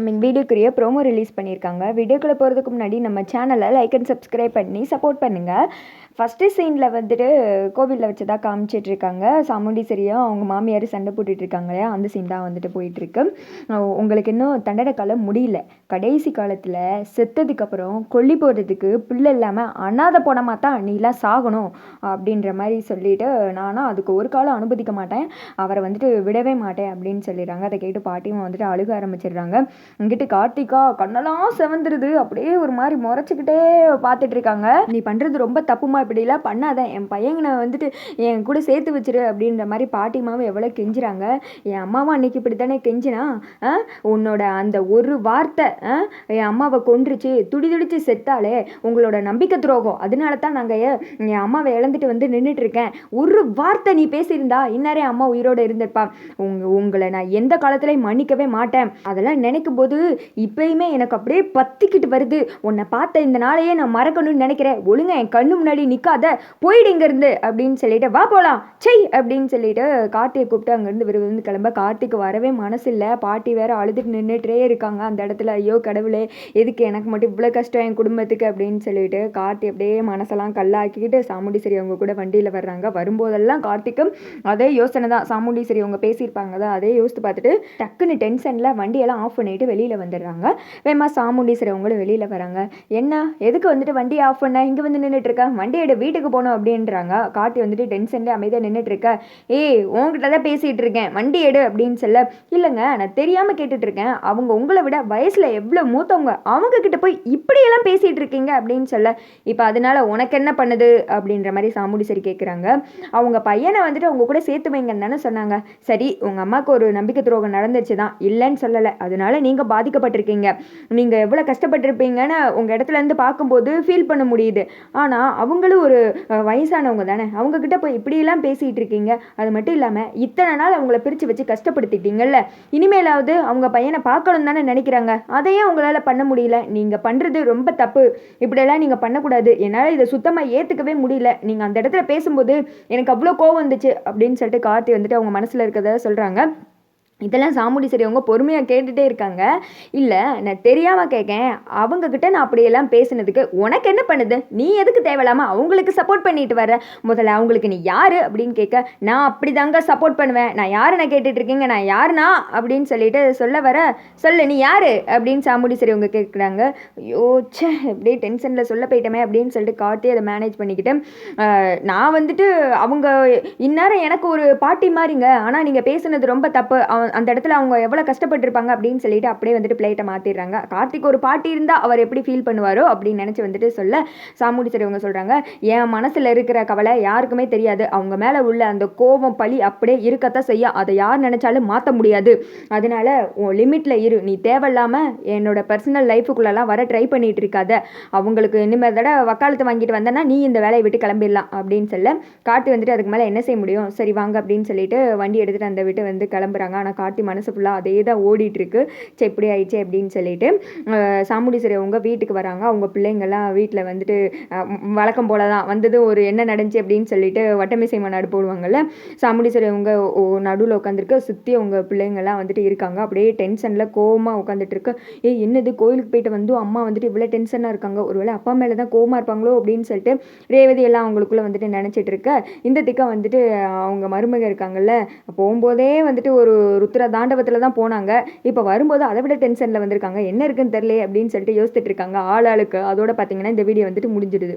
Upcoming வீடியோக்குரிய promo release பண்ணியிருக்காங்க. வீடியோக்குள்ளே போகிறதுக்கு முன்னாடி நம்ம சேனலை லைக் அண்ட் சப்ஸ்கிரைப் பண்ணி சப்போர்ட் பண்ணுங்கள் ஃபஸ்ட்டு சீனில் வந்துட்டு கோவிலில் வச்சதா காமிச்சிட்ருக்காங்க. சாமுண்டீஸ்வரியும் அவங்க மாமியார் சண்டை போட்டுட்ருக்காங்க இல்லையா? அந்த சீன் தான் வந்துட்டு போயிட்டுருக்கு உங்களுக்கு இன்னும் தண்டனை காலம் முடியல. கடைசி காலத்தில் செத்ததுக்கப்புறம் கொல்லி போடுறதுக்கு பிள்ளை இல்லாமல் அனாதை போனமாக தான் நீலாம் சாகணும் அப்படின்ற மாதிரி சொல்லிட்டு நானும் அதுக்கு ஒரு காலம் அனுமதிக்க மாட்டேன். அவரை வந்துட்டு விடவே மாட்டேன் அப்படின்னு சொல்லிடுறாங்க. அதை கேட்டு பாட்டியும் வந்துட்டு அழுக ஆரம்பிச்சிடுறாங்க. இங்கிட்டு கார்த்திகா கண்ணெல்லாம் செவந்துருது. அப்படியே ஒரு மாதிரி முறைச்சிக்கிட்டே பார்த்துட்ருக்காங்க. நீ பண்ணுறது ரொம்ப தப்புமா அப்படிலாம் பண்ணாத. என் பையனை வந்துட்டு என் கூட சேர்த்து வச்சிரு அப்படின்ற மாதிரி பாட்டிமாவும் எவ்வளோ கெஞ்சுறாங்க. என் அம்மாவும் அன்னைக்கு இப்படி தானே கெஞ்சினா ஆ? உன்னோட அந்த ஒரு வார்த்தை ஆ? என் அம்மாவை கொன்றுச்சு துடி துடிச்சு செத்தாலே உங்களோட நம்பிக்கை துரோகம். அதனால தான் நாங்கள் என் அம்மாவை இழந்துட்டு வந்து நின்றுட்டு இருக்கேன். ஒரு வார்த்தை நீ பேசியிருந்தா இன்னாரே அம்மா உயிரோடு இருந்திருப்பான் உங்க உங்களை நான் எந்த காலத்துலையும் மன்னிக்கவே மாட்டேன். அதெல்லாம் நினைக்கும் போது இப்பயுமே எனக்கு அப்படியே பத்திக்கிட்டு வருது. உன்னை பார்த்த இந்த நாளையே நான் மறக்கணும்னு நினைக்கிறேன். ஒழுங்க என் கண்ணு முன்னாடி நிற்காத போயிடு இங்கேருந்து அப்படின்னு சொல்லிட்டு வா போகலாம் செய் அப்படின்னு சொல்லிட்டு கார்த்தியை கூப்பிட்டு அங்கேருந்து விரும்பி கிளம்ப. கார்த்திக்கு வரவே மனசு இல்லை பாட்டி வேற அழுதுட்டு நின்றுட்டே இருக்காங்க. அந்த இடத்துல ஐயோ கடவுளே எதுக்கு எனக்கு மட்டும் இவ்வளோ கஷ்டம் என் குடும்பத்துக்கு அப்படின்னு சொல்லிட்டு கார்த்தி அப்படியே மனசெல்லாம் கல்லாக்கிக்கிட்டு சாமுண்டீஸ்வரி அவங்க கூட வண்டியில் வர்றாங்க. வரும்போதெல்லாம் கார்த்திக்கும் அதே யோசனை தான். சாமுண்டீஸ்வரி அவங்க பேசியிருப்பாங்க தான் அதே யோசித்து பார்த்துட்டு டக்குன்னு டென்ஷனில் வண்டியெல்லாம் ஆஃப் பண்ணிட்டு வெளியில் வந்துடுறாங்க. வேமா சாமுண்டீஸ்வரி அவங்களும் வெளியில் வராங்க. என்ன? எதுக்கு வந்துட்டு வண்டி ஆஃப் பண்ண? இங்கே வந்து நின்றுட்டு இருக்கா. வண்டி எடு வீட்டுக்கு போகணும் அப்படின்றாங்க. கார்த்தி வந்துட்டு டென்ஷன்ல அமைதியாக நின்றுட்டு இருக்க ஏய் உங்ககிட்ட தான் பேசிகிட்டு இருக்கேன் வண்டி எடு அப்படின்னு சொல்ல இல்லைங்க நான் தெரியாமல் கேட்டுட்டு இருக்கேன் அவங்க உங்களை விட வயசில் எவ்வளோ மூத்தவங்க அவங்க கிட்ட போய் இப்படியெல்லாம் பேசிகிட்டு இருக்கீங்க அப்படின்னு சொல்ல இப்போ அதனால உனக்கு என்ன பண்ணுது? அப்படின்ற மாதிரி சாமுடி சரி கேட்குறாங்க அவங்க பையனை வந்துட்டு அவங்க கூட சேர்த்து வைங்கன்னு தானே சொன்னாங்க. சரி உங்கள் அம்மாவுக்கு ஒரு நம்பிக்கை துரோகம் நடந்துச்சு தான் இல்லைன்னு சொல்லலை. அதனால நீங்கள் பாதிக்கப்பட்டிருக்கீங்க. நீங்கள் எவ்வளோ கஷ்டப்பட்டிருப்பீங்கன்னு உங்கள் இடத்துல இருந்து பார்க்கும்போது ஃபீல் பண்ண முடியுது. ஆனால் அவங்களும் ஒரு வயசானவங்க தானே? அவங்கக்கிட்ட போய் இப்படியெல்லாம் பேசிகிட்டு இருக்கீங்க அது மட்டும் இல்லாமல் இத்தனை நாள் அவங்கள பிரித்து வச்சு கஷ்டப்படுத்திட்டீங்கல்ல? இனிமேலாவது அவங்க பையனை பார்க்கணும் தானே நினைக்கிறாங்க. அதையே உங்களால் பண்ண முடியல. நீங்கள் பண்ணுறது ரொம்ப தப்பு. இப்படியெல்லாம் நீங்கள் பண்ணக்கூடாது. என்னால் இதை சுத்தமாக ஏற்றுக்கவே முடியல. நீங்கள் அந்த இடத்துல பேசும்போது எனக்கு அவ்வளோ கோவம் வந்துச்சு. அப்படின்னு சொல்லிட்டு கார்த்தி வந்துட்டு அவங்க மனசில் இருக்கிறத சொல்கிறாங்க இதெல்லாம் சாமுண்டீஸ்வரி அவங்க பொறுமையாக கேட்டுகிட்டே இருக்காங்க. இல்லை நான் தெரியாமல் கேட்கேன் அவங்கக்கிட்ட நான் அப்படியெல்லாம் பேசினதுக்கு உனக்கு என்ன பண்ணுது? நீ எதுக்கு தேவையில்லாமல் அவங்களுக்கு சப்போர்ட் பண்ணிட்டு வர முதல்ல அவங்களுக்கு நீ யார் அப்படின்னு கேட்க நான் அப்படி தாங்க சப்போர்ட் பண்ணுவேன். நான் யார் நான் கேட்டுட்ருக்கீங்க நான் யாருனா அப்படின்னு சொல்லிட்டு சொல்ல வர சொல்லு நீ யார்? அப்படின்னு சாமுண்டீஸ்வரி அவங்க கேட்குறாங்க ஐயோ ச்சே அப்படியே டென்ஷனில் சொல்ல போயிட்டோமே அப்படின்னு சொல்லிட்டு காட்டி அதை மேனேஜ் பண்ணிக்கிட்டு நான் வந்துட்டு அவங்க இந்நேரம் எனக்கு ஒரு பாட்டி மாதிரிங்க. ஆனால் நீங்கள் பேசுனது ரொம்ப தப்பு. அவன் அந்த இடத்துல அவங்க எவ்வளோ கஷ்டப்பட்டிருப்பாங்க அப்படின்னு சொல்லிட்டு அப்படியே வந்துட்டு பிளேட்டை மாற்றிடுறாங்க கார்த்திக் ஒரு பாட்டி இருந்தால் அவர் எப்படி ஃபீல் பண்ணுவாரோ அப்படின்னு நினச்சி வந்துட்டு சொல்ல சாமுண்டீஸ்வரி அவங்க சொல்கிறாங்க என் மனசில் இருக்கிற கவலை யாருக்குமே தெரியாது. அவங்க மேலே உள்ள அந்த கோபம் பழி அப்படியே இருக்கத்தான் செய்ய அதை யார் நினச்சாலும் மாற்ற முடியாது. அதனால உன் லிமிட்டில் இரு. நீ தேவையில்லாமல் என்னோட பர்சனல் லைஃபுக்குள்ளெல்லாம் வர ட்ரை பண்ணிகிட்டு இருக்காத. அவங்களுக்கு இனிமேல் தடவை வக்காலத்து வாங்கிட்டு வந்தேன்னா நீ இந்த வேலையை விட்டு கிளம்பிடலாம். அப்படின்னு சொல்ல கார்த்தி வந்துட்டு அதுக்கு மேலே என்ன செய்ய முடியும்? சரி வாங்க அப்படின்னு சொல்லிட்டு வண்டி எடுத்துகிட்டு அந்த வீட்டை வந்து கிளம்புறாங்க. ஆனால் கார்த்தி மனசு ஃபுல்லாக அதே தான் ஓடிட்டுருக்கு. ச்சே இப்படி ஆயிடுச்சு அப்படின்னு சொல்லிட்டு சாமுடீஸ்வரி அவங்க வீட்டுக்கு வராங்க. அவங்க பிள்ளைங்கள்லாம் வீட்டில் வந்துட்டு வழக்கம் போல தான் வந்தது ஒரு என்ன நடந்துச்சு அப்படின்னு சொல்லிட்டு வட்டமிசை மாநாடு போடுவாங்கல்ல சாமுடீஸ்வரி அவங்க நடுவில் உட்காந்துருக்கு சுற்றி அவங்க பிள்ளைங்கள்லாம் வந்துட்டு இருக்காங்க. அப்படியே டென்ஷனில் கோவமாக உட்காந்துட்டுருக்கு ஏய் என்னது? கோயிலுக்கு போயிட்டு வந்து அம்மா வந்துட்டு இவ்வளோ டென்ஷனாக இருக்காங்க. ஒருவேளை அப்பா மேலே தான் கோவமாக இருப்பாங்களோ அப்படின்னு சொல்லிட்டு ரேவதி எல்லாம் அவங்களுக்குள்ள வந்துட்டு நினச்சிட்டு இருக்க இந்த திக்கா வந்துட்டு அவங்க மருமக இருக்காங்கல்ல போகும்போதே வந்துட்டு ஒரு உத்திர தாண்டவத்தில் தான் போனாங்க. இப்போ வரும்போது அதை விட டென்ஷனில் வந்திருக்காங்க. என்ன இருக்குன்னு தெரியல அப்படின்னு சொல்லிட்டு யோசிச்சுட்டு இருக்காங்க. ஆள் ஆளுக்கு அதோட பார்த்தீங்கன்னா இந்த வீடியோ வந்துட்டு முடிஞ்சிடுது.